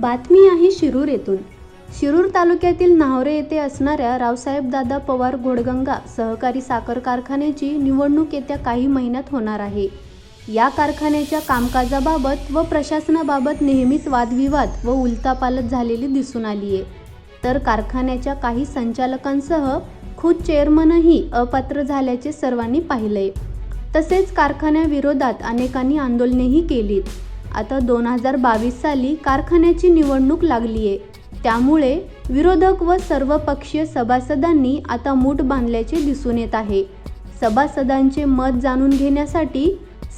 बातमी आहे शिरूर येथून. शिरूर तालुक्यातील नाहरे येथे असणाऱ्या रावसाहेब दादा पवार घोडगंगा सहकारी साखर कारखान्याची निवडणूक येत्या काही महिन्यात होणार आहे. या कारखान्याच्या कामकाजाबाबत व प्रशासनाबाबत नेहमीच वादविवाद व उलतापालत झालेली दिसून आली आहे तर कारखान्याच्या काही संचालकांसह खुद चेअरमनही अपात्र झाल्याचे सर्वांनी पाहिले तसेच कारखान्याविरोधात अनेकांनी आंदोलनेही केलीत. आता दोन हजार बावीस साली कारखान्याची निवडणूक लागली आहे त्यामुळे विरोधक व सर्वपक्षीय सभासदांनी आता मूठ बांधल्याचे दिसून येत आहे. सभासदांचे मत जाणून घेण्यासाठी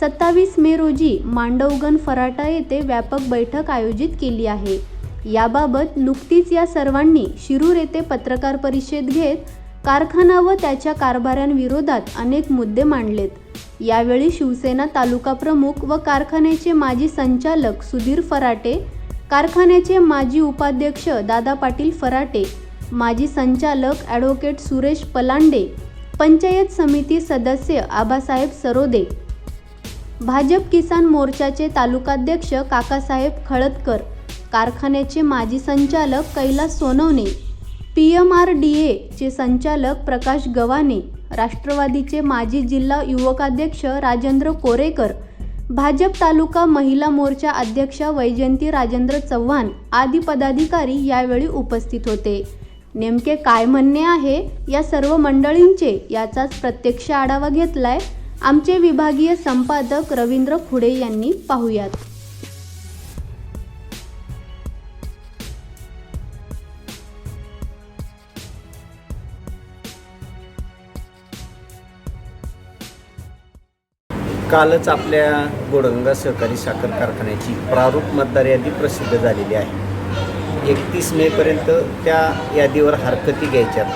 सत्तावीस मे रोजी मांडवगण फराटा येथे व्यापक बैठक आयोजित केली आहे. याबाबत नुकतीच या सर्वांनी शिरूर येथे पत्रकार परिषद घेत कारखाना व त्याच्या कारभाऱ्यांविरोधात अनेक मुद्दे मांडलेत. यावेळी शिवसेना तालुका प्रमुख व कारखान्याचे माजी संचालक सुधीर फराटे कारखान्याचे माजी उपाध्यक्ष दादा पाटील फराटे माजी संचालक ॲडव्होकेट सुरेश पलांडे पंचायत समिती सदस्य आबासाहेब सरोदे भाजप किसान मोर्चाचे तालुकाध्यक्ष काकासाहेब खळदकर कारखान्याचे माजी संचालक Kailas Sonawane P M R D एचे संचालक प्रकाश गव्हाणे राष्ट्रवादीचे माजी जिल्हा युवकाध्यक्ष राजेंद्र कोरेकर भाजप तालुका महिला मोर्चा अध्यक्षा वैजयंती राजेंद्र चव्हाण आदी पदाधिकारी यावेळी उपस्थित होते. नेमके काय म्हणणे आहे? या सर्व मंडळींचे याचाच प्रत्यक्ष आढावा घेतलाय आमचे विभागीय संपादक रवींद्र खुडे यांनी. पाहुयात. कालच आपल्या गोडंगा सहकारी साखर कारखान्याची प्रारूप मतदार यादी प्रसिद्ध झालेली आहे. एकतीस मेपर्यंत त्या यादीवर हरकती घ्यायच्यात.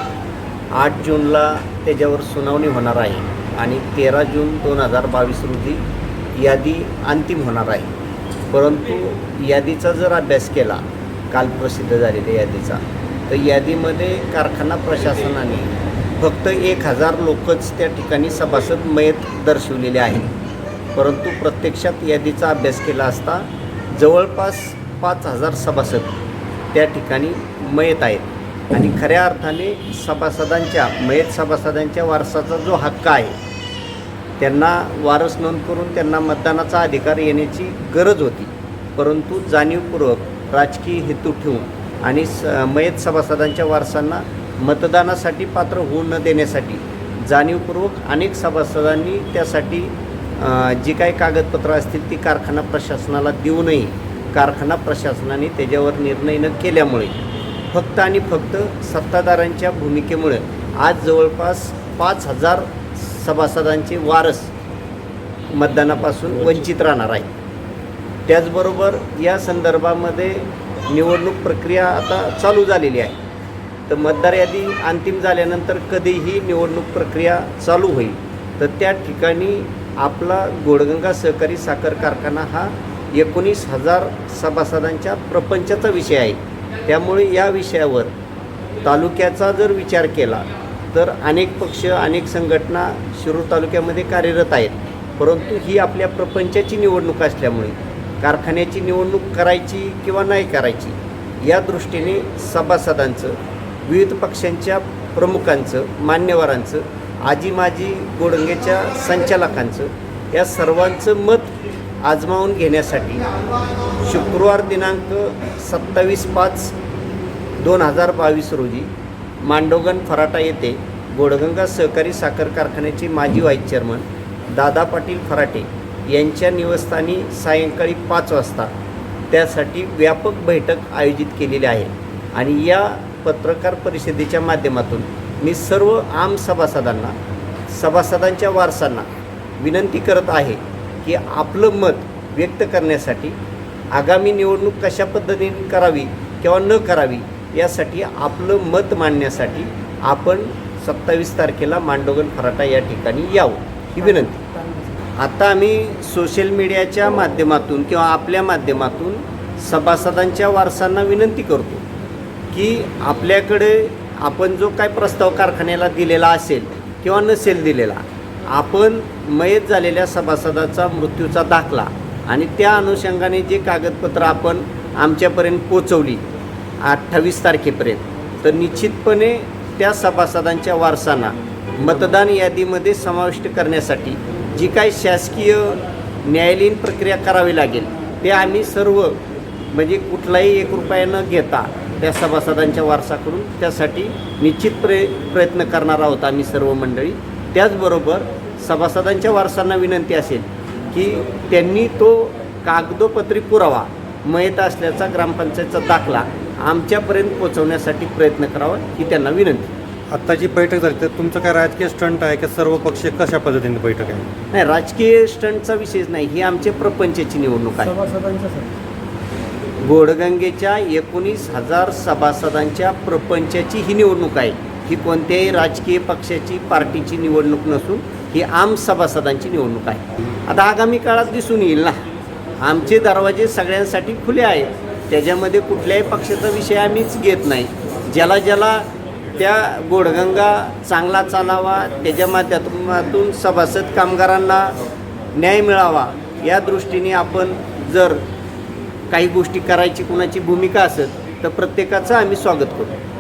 आठ जूनला त्याच्यावर सुनावणी होणार आहे आणि तेरा जून दोन हजार बावीस रोजी यादी अंतिम होणार आहे. परंतु यादीचा जर अभ्यास केला काल प्रसिद्ध झालेल्या यादीचा तर यादीमध्ये कारखाना प्रशासनाने फक्त एक हजार लोकच त्या ठिकाणी सभासद मयत दर्शवलेले आहेत. परंतु प्रत्यक्षात यादीचा अभ्यास केला असता जवळपास पाच हजार सभासद त्या ठिकाणी मयत आहेत. आणि खऱ्या अर्थाने सभासदांच्या मयत सभासदांच्या वारसाचा जो हक्क आहे त्यांना वारस नोंद करून त्यांना मतदानाचा अधिकार येण्याची गरज होती. परंतु जाणीवपूर्वक राजकीय हेतू ठेवून आणि स मयत सभासदांच्या वारसांना मतदानासाठी पात्र होऊ न देण्यासाठी जाणीवपूर्वक अनेक सभासदांनी त्यासाठी जी काही कागदपत्रं असतील ती कारखाना प्रशासनाला देऊनही कारखाना प्रशासनाने त्याच्यावर निर्णय न केल्यामुळे फक्त आणि फक्त सत्ताधाऱ्यांच्या भूमिकेमुळे आज जवळपास पाच हजार सभासदांचे वारस मतदानापासून वंचित. राहणार आहे त्याचबरोबर या संदर्भामध्ये निवडणूक प्रक्रिया आता चालू झालेली आहे. तर मतदार यादी अंतिम झाल्यानंतर कधीही निवडणूक प्रक्रिया चालू होईल. तर त्या ठिकाणी आपला गोडगंगा सहकारी साखर कारखाना हा एकोणीस हजार सभासदांच्या प्रपंचाचा विषय आहे. त्यामुळे या विषयावर तालुक्याचा जर विचार केला तर अनेक पक्ष अनेक संघटना शिरूर तालुक्यामध्ये कार्यरत आहेत. परंतु ही आपल्या प्रपंचाची निवडणूक असल्यामुळे कारखान्याची निवडणूक करायची किंवा नाही करायची या दृष्टीने सभासदांचं विविध पक्षांच्या प्रमुखांचं मान्यवरांचं आजी माजी गोडंगेच्या संचालकांचं या सर्वांचं मत आजमावून घेण्यासाठी शुक्रवार दिनांक सत्तावीस पाच दोन हजार बावीस रोजी मांडोगन फराटा येथे गोडगंगा सहकारी साखर कारखान्याचे माजी व्हाईस चेअरमन दादा पाटील फराटे यांच्या निवासस्थानी सायंकाळी पाच वाजता त्यासाठी व्यापक बैठक आयोजित केलेली आहे. आणि या पत्रकार परिषदेच्या माध्यमातून मी सर्व आम सभासदांना सभासदांच्या वारसांना विनंती करत आहे की आपलं मत व्यक्त करण्यासाठी आगामी निवडणूक कशा पद्धतीने करावी किंवा न करावी यासाठी आपलं मत मांडण्यासाठी आपण सत्तावीस तारखेला मांडोगन फराटा या ठिकाणी यावं ही विनंती. आता आम्ही सोशल मीडियाच्या माध्यमातून किंवा आपल्या माध्यमातून सभासदांच्या वारसांना विनंती करतो की आपल्याकडे आपण जो काय प्रस्ताव कारखान्याला दिलेला असेल किंवा नसेल दिलेला आपण मयत झालेल्या सभासदाचा मृत्यूचा दाखला आणि त्या अनुषंगाने जे कागदपत्र आपण आमच्यापर्यंत पोचवली अठ्ठावीस तारखेपर्यंत तर निश्चितपणे त्या सभासदांच्या वारसांना मतदान यादीमध्ये समाविष्ट करण्यासाठी जी काही शासकीय न्यायालयीन प्रक्रिया करावी लागेल ते आम्ही सर्व म्हणजे कुठलाही एक रुपया न घेता त्या सभासदांच्या वारसाकडून त्यासाठी निश्चित प्रे प्रयत्न करणार आहोत आम्ही सर्व मंडळी. त्याचबरोबर सभासदांच्या वारसांना विनंती असेल की त्यांनी तो कागदोपत्री पुरावा मयत असल्याचा ग्रामपंचायतचा दाखला आमच्यापर्यंत पोहोचवण्यासाठी प्रयत्न करावा ही त्यांना विनंती. आत्ता जी बैठक झाली तर तुमचं काय राजकीय स्टंट आहे की? सर्व पक्ष कशा पद्धतीने बैठक आहे? नाही राजकीय स्टंटचा विषयच नाही ही आमच्या प्रपंचाची निवडणूक आहे. गोडगंगेच्या एकोणीस हजार सभासदांच्या प्रपंचाची ही निवडणूक आहे. ही कोणत्याही राजकीय पक्षाची पार्टीची निवडणूक नसून ही आम सभासदांची निवडणूक आहे. आता आगामी काळात दिसून येईल ना. आमचे दरवाजे सगळ्यांसाठी खुले आहेत. त्याच्यामध्ये कुठल्याही पक्षाचा विषय आम्हीच घेत नाही. ज्याला ज्याला त्या गोडगंगा चांगला चालावा त्याच्या माध्यमातून सभासद कामगारांना न्याय मिळावा या दृष्टीने आपण जर काही गोष्टी करायची कुणाची भूमिका असेल तर प्रत्येकाचं आम्ही स्वागत करू